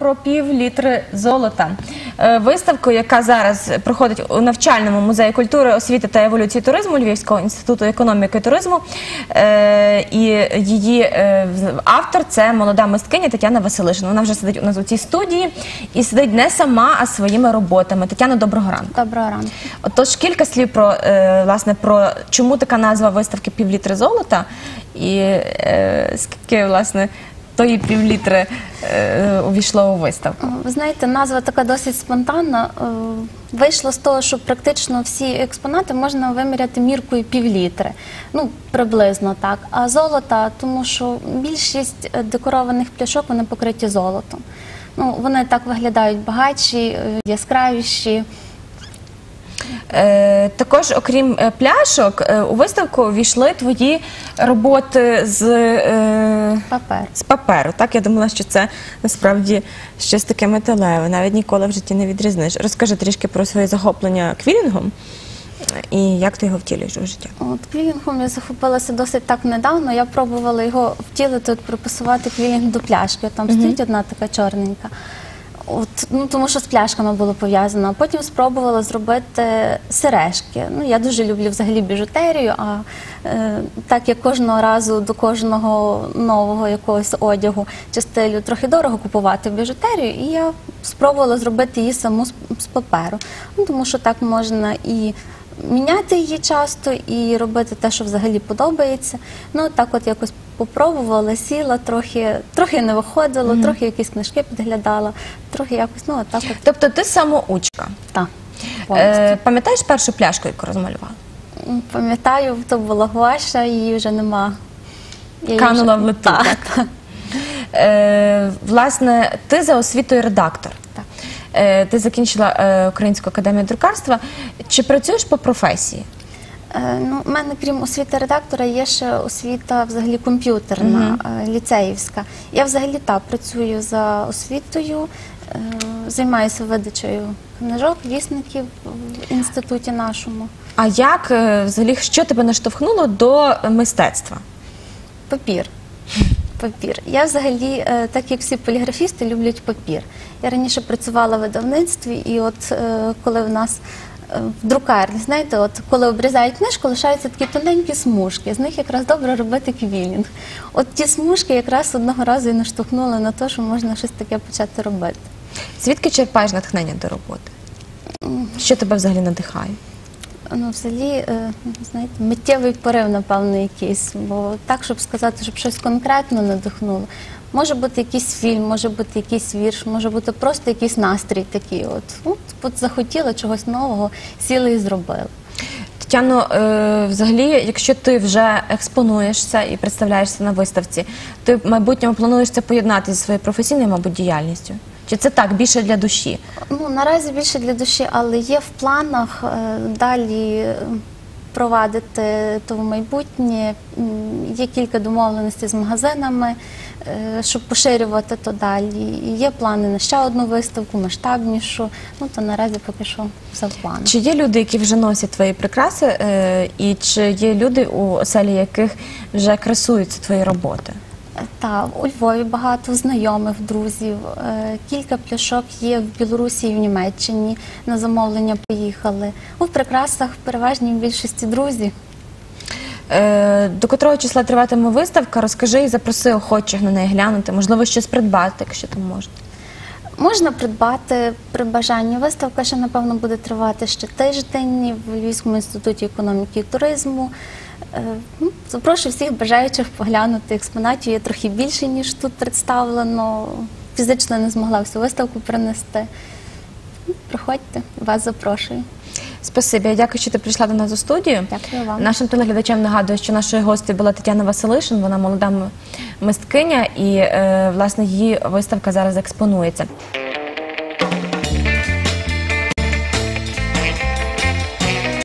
Про пів літри золота. Е, Виставку, яка зараз проходить у навчальному музеї культури, освіти та еволюції туризму Львівського інституту економіки і туризму. Е, І її е, автор це молода мисткиня Тетяна Василишина. Вона вже сидить у нас у цій студії і сидить не сама, а своїми роботами. Тетяна, доброго ранку. Доброго ранку. Отож, кілька слів про власне про чому така назва виставки півлітри золота, і скільки власне тої півлітри е, увійшло у виставку. Ви знаєте, назва така досить спонтанна. Е, Вийшло з того, що практично всі експонати можна виміряти міркою півлітри. Ну, приблизно так. А золота, тому що більшість е, декорованих пляшок вони покриті золотом. Ну, вони так виглядають багатші, е, яскравіші. Е, також, окрім е, пляшок, е, у виставку увійшли твої роботи з, Папер. з паперу. Так, я думала, що це насправді щось таке металеве, навіть ніколи в житті не відрізниш. Розкажи трішки про своє захоплення квілінгом і як ти його втілюєш у життя. От квілінгом я захопилася досить так недавно. Я пробувала його втілити, от, приписувати квілінг до пляшки. Там стоїть одна така чорненька. От, ну, тому що з пляшками було пов'язано. Потім спробувала зробити сережки. Ну, я дуже люблю взагалі біжутерію, а е, так як кожного разу до кожного нового якогось одягу чи стилю трохи дорого купувати біжутерію, і я спробувала зробити її саму з, з паперу. Ну, тому що так можна і міняти її часто і робити те, що взагалі подобається. Ну так, от якось попробувала, сіла, трохи, трохи не виходило, трохи якісь книжки підглядала, трохи якось, ну так от Тобто ти самоучка. так. Е, пам'ятаєш першу пляшку, яку розмалювала? М, Пам'ятаю, то була гуаша, її вже нема. Я її Канула вже- в лету, так. Е, власне, ти за освітою редактор. Так. Е, ти закінчила е, Українську академію друкарства. Чи працюєш по професії? Е, Ну, у мене, крім освіти редактора, є ще освіта взагалі комп'ютерна, е, ліцеївська. Я взагалі так працюю за освітою, е, займаюся видачею книжок, вісників в інституті нашому. А як взагалі що тебе наштовхнуло до мистецтва? Папір. Папір. Я взагалі, так як всі поліграфісти, люблять папір. Я раніше працювала в видавництві, і от коли в нас в друкарні, знаєте, от коли обрізають книжку, лишаються такі тоненькі смужки. З них якраз добре робити квілінг. От ті смужки якраз одного разу і наштовхнули на те, що можна щось таке почати робити. Звідки черпаєш натхнення до роботи? Що тебе взагалі надихає? Ну, взагалі, е, знаєте, миттєвий порив, напевно, якийсь. Бо так, щоб сказати, щоб щось конкретно надихнуло. Може бути якийсь фільм, може бути якийсь вірш, може бути просто якийсь настрій такий. От, от, от захотіла чогось нового, сіла і зробила. Тетяно, е, взагалі, якщо ти вже експонуєшся і представляєшся на виставці, ти в майбутньому плануєш це поєднати зі своєю професійною, мабуть, діяльністю? Чи це так, більше для душі? Ну, наразі більше для душі, але є в планах е, далі провадити то в майбутнє. Є кілька домовленостей з магазинами, е, щоб поширювати то далі. Є плани на ще одну виставку, масштабнішу. Ну, то наразі поки що все в планах. Чи є люди, які вже носять твої прикраси, е, і чи є люди, у оселі яких вже красуються твої роботи? Та у Львові багато знайомих, друзів. Е, Кілька пляшок є в Білорусі і в Німеччині. На замовлення поїхали. У прикрасах в переважній більшості друзі. Е, До котрого числа триватиме виставка? Розкажи і запроси охочих на неї глянути, можливо, щось придбати, якщо там можна. Можна придбати при бажанні. Виставка ще, напевно, буде тривати ще тиждень в Львівському інституті економіки і туризму. Е, ну, Запрошую всіх бажаючих поглянути експонатів. Є трохи більше, ніж тут представлено. Фізично не змогла всю виставку принести. Ну, Приходьте, вас запрошую. Спасибі, дякую, що ти прийшла до нас у студію. Дякую вам. Нашим телеглядачам нагадую, що нашою гостею була Тетяна Василишин, вона молода мисткиня, і е, власне її виставка зараз експонується.